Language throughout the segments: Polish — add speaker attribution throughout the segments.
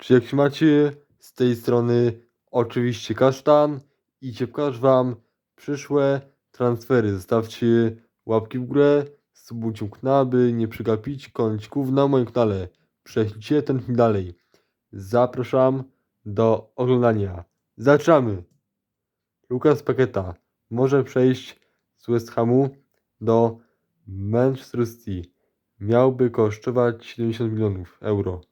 Speaker 1: Czy jak macie z tej strony oczywiście kasztan i cię pokażę wam przyszłe transfery. Zostawcie łapki w górę, subujcie kanał, by nie przegapić kącików na moim kanale. Prześlijcie ten film dalej. Zapraszam do oglądania. Zaczynamy! Lukas Paketa może przejść z West Hamu do Manchester City. Miałby kosztować 70 milionów euro.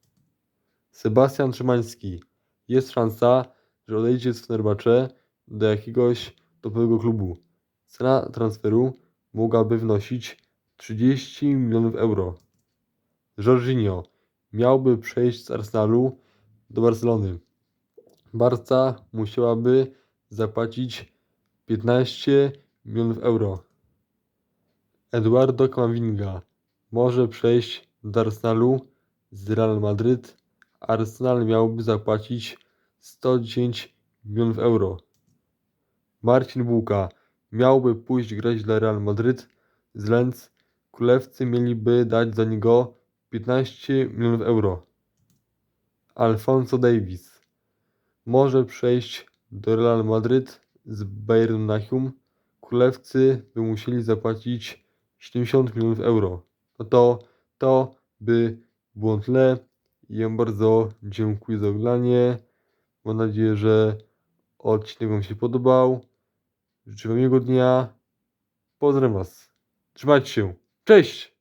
Speaker 1: Sebastian Szymański. Jest szansa, że odejdzie z Fenerbahce do jakiegoś topowego klubu. Cena transferu mogłaby wnosić 30 milionów euro. Jorginho miałby przejść z Arsenalu do Barcelony. Barca musiałaby zapłacić 15 milionów euro. Eduardo Camavinga może przejść do Arsenalu z Real Madryt. Arsenal miałby zapłacić 110 milionów euro. Marcin Bułka miałby pójść grać dla Real Madryt z Lens. Królewcy mieliby dać za niego 15 milionów euro. Alfonso Davis może przejść do Real Madryt z Bayern Monachium. Królewcy by musieli zapłacić 70 milionów euro. No to to by było na tyle. Ja bardzo dziękuję za oglądanie. Mam nadzieję, że odcinek Wam się podobał. Życzę Wam miłego dnia. Pozdrawiam Was. Trzymajcie się. Cześć!